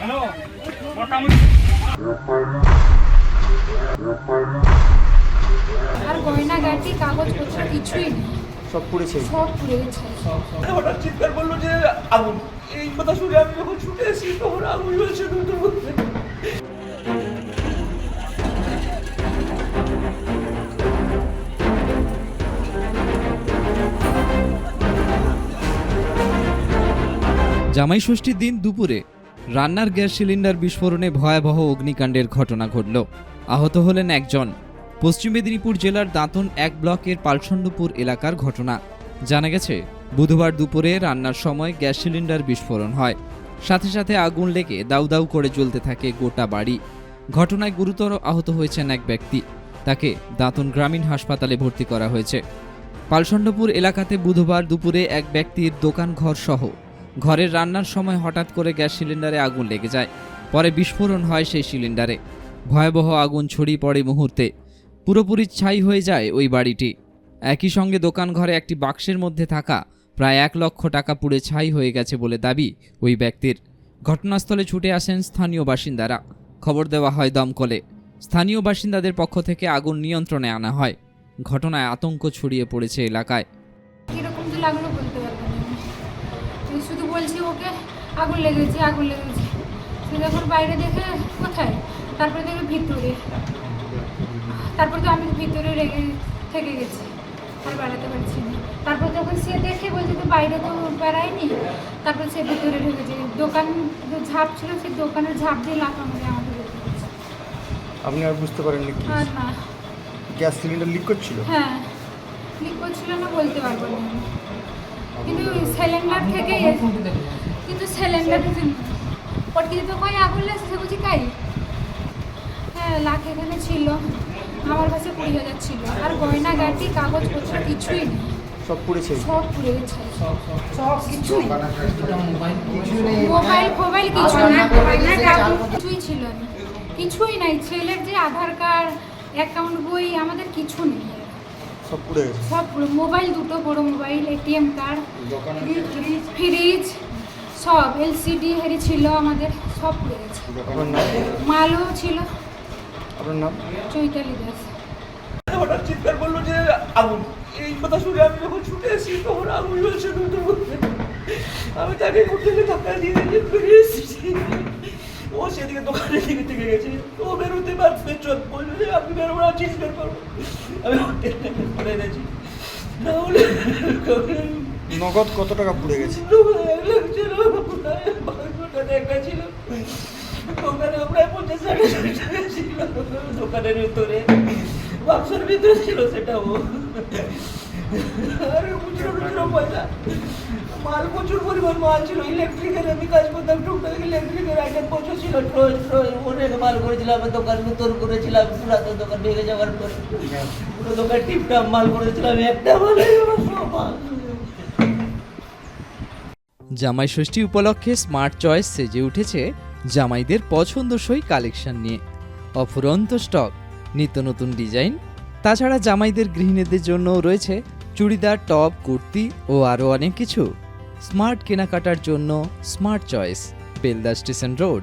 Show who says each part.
Speaker 1: Hello
Speaker 2: আর কাগজপত্র কিছুই নেই।
Speaker 3: সব পুড়েছে
Speaker 2: সব
Speaker 4: হঠাৎ চিৎকার করল যে আগুন। এই কথা শুনে আমি যখন ছুটে এসেছি তখন আগুন জ্বলছে দুটোর মধ্যে।
Speaker 5: জামাই ষষ্ঠীর দিন দুপুরে রান্নার গ্যাস সিলিন্ডার বিস্ফোরণে ভয়াবহ অগ্নিকাণ্ডের ঘটনা ঘটল। আহত হলেন একজন। পশ্চিম মেদিনীপুর জেলার দাঁতন এক ব্লকের পালসন্ডপুর এলাকার ঘটনা। জানা গেছে, বুধবার দুপুরে রান্নার সময় গ্যাস সিলিন্ডার বিস্ফোরণ হয়। সাথে সাথে আগুন লেগে দাউ দাউ করে জ্বলতে থাকে গোটা বাড়ি। ঘটনায় গুরুতর আহত হয়েছেন এক ব্যক্তি। তাকে দাঁতন গ্রামীণ হাসপাতালে ভর্তি করা হয়েছে। পালসন্ডপুর এলাকাতে বুধবার দুপুরে এক ব্যক্তির দোকান ঘর সহ ঘরের রান্নার সময় হঠাৎ করে গ্যাস সিলিন্ডারে আগুন লেগে যায়। পরে বিস্ফোরণ হয় সেই সিলিন্ডারে। ভয়াবহ আগুন ছড়িয়ে পড়ে মুহূর্তে। পুরোপুরি ছাই হয়ে যায় ওই বাড়িটি। একই সঙ্গে দোকান ঘরে একটি বাক্সের মধ্যে থাকা প্রায় এক লক্ষ টাকা পুড়ে ছাই হয়ে গেছে বলে দাবি ওই ব্যক্তির। ঘটনাস্থলে ছুটে আসেন স্থানীয় বাসিন্দারা। খবর দেওয়া হয় দমকলে। স্থানীয় বাসিন্দাদের পক্ষ থেকে আগুন নিয়ন্ত্রণে আনা হয়। ঘটনায় আতঙ্ক ছড়িয়ে পড়েছে এলাকায়।
Speaker 2: কীরকম লাগল বলতে শুধু বলছি ওকে আগুন লেগেছে আগুন লেগেছে। সে যখন বাইরে দেখে কোথায়? তারপরে দেখে ভিতরে। তারপর তো আমি ভিতরে রেগে থেকে গেছি আর বেড়াতে পারছি না। তারপর যখন সে দেখে বলছে তো বাইরে তো বেড়ায়নি। তারপর সে ভিতরে ঢুকেছে দোকান ঝাঁপ ছিল সেই দোকানের ঝাঁপ দিয়ে লাফা মেরে আমাকে বের
Speaker 3: আপনি আর বুঝতে পারেননি কি?
Speaker 2: আর না।
Speaker 3: গ্যাস সিলিন্ডার লিক করছিল?
Speaker 2: হ্যাঁ। লিক করছিল না বলতে পারব না। কিন্তু সিলিন্ডার থেকে কিন্তু সিলিন্ডার পটকিতে তো কই আগুন লাগছে সে বুঝি কাই? হ্যাঁ লাখ এখানে ছিল। আমার কাছে কুড়ি হাজার ছিল। আর গয়না গাটি কাগজপত্র কিছুই নেই।
Speaker 3: সব পুড়েছে?
Speaker 2: সব পুড়ে গেছে মোবাইল ফোবাইল কিছু না কিছুই ছিল না। কিছুই নাই। ছেলের যে আধার কার্ড অ্যাকাউন্ট বই আমাদের কিছু নেই।
Speaker 3: সব পুড়ে গেছে।
Speaker 2: সব পুরো মোবাইল দুটো বড় মোবাইল এটিএম কার্ড ফ্রিজ সব এলসিডি হেরি ছিল আমাদের সব পুড়ে গেছে। মালও ছিল।
Speaker 3: আপনার নাম?
Speaker 2: চৈতালি দাস।
Speaker 4: হঠাৎ চিৎকার করল যে আগুন। এই কথা শুনে আমি যখন ছুটে এসেছি তখন আগুন জ্বলছে দুটোর মধ্যে আমি তাকে হোটেলে ধাক্কা দিয়ে দিয়ে ফিরে এসেছি। ও সেদিকে দোকানের দিকে থেকে গেছে। ও বেরোতে পারবে চল বলল যে আপনি বেরোবো না চিজ বের করব। আমি করে এনেছি। না হলে
Speaker 3: নগদ কত টাকা পুড়ে গেছে?
Speaker 4: বাক্সটা একটা ছিল। দোকানে প্রায় পঞ্চাশ ষাট টাকা ছিল। দোকানের ভিতরে বাক্সের ভিতরে ছিল সেটাও। আর পয়সা মাল প্রচুর পরিমাণ, মাল ছিল ইলেকট্রিকের আমি কাজ করতাম, টুকটাক ইলেকট্রিকের প্রচুর ছিল। ট্রয় ট্রয় অনেক মাল করেছিলাম দোকান নতুন করেছিলাম দোকান ভেঙে যাওয়ার পরে। পুরো দোকান টিপটাপ মাল করেছিলাম, একটা মাল
Speaker 5: জামাই ষষ্ঠী উপলক্ষে স্মার্ট চয়েস সেজে উঠেছে জামাইদের পছন্দসই কালেকশন নিয়ে। অফুরন্ত স্টক নিত্য নতুন ডিজাইন তাছাড়া জামাইদের গৃহিণীদের জন্য রয়েছে চুড়িদার, টপ, কুর্তি ও আরও অনেক কিছু। স্মার্ট কেনাকাটার জন্য smart choice, Belda station road.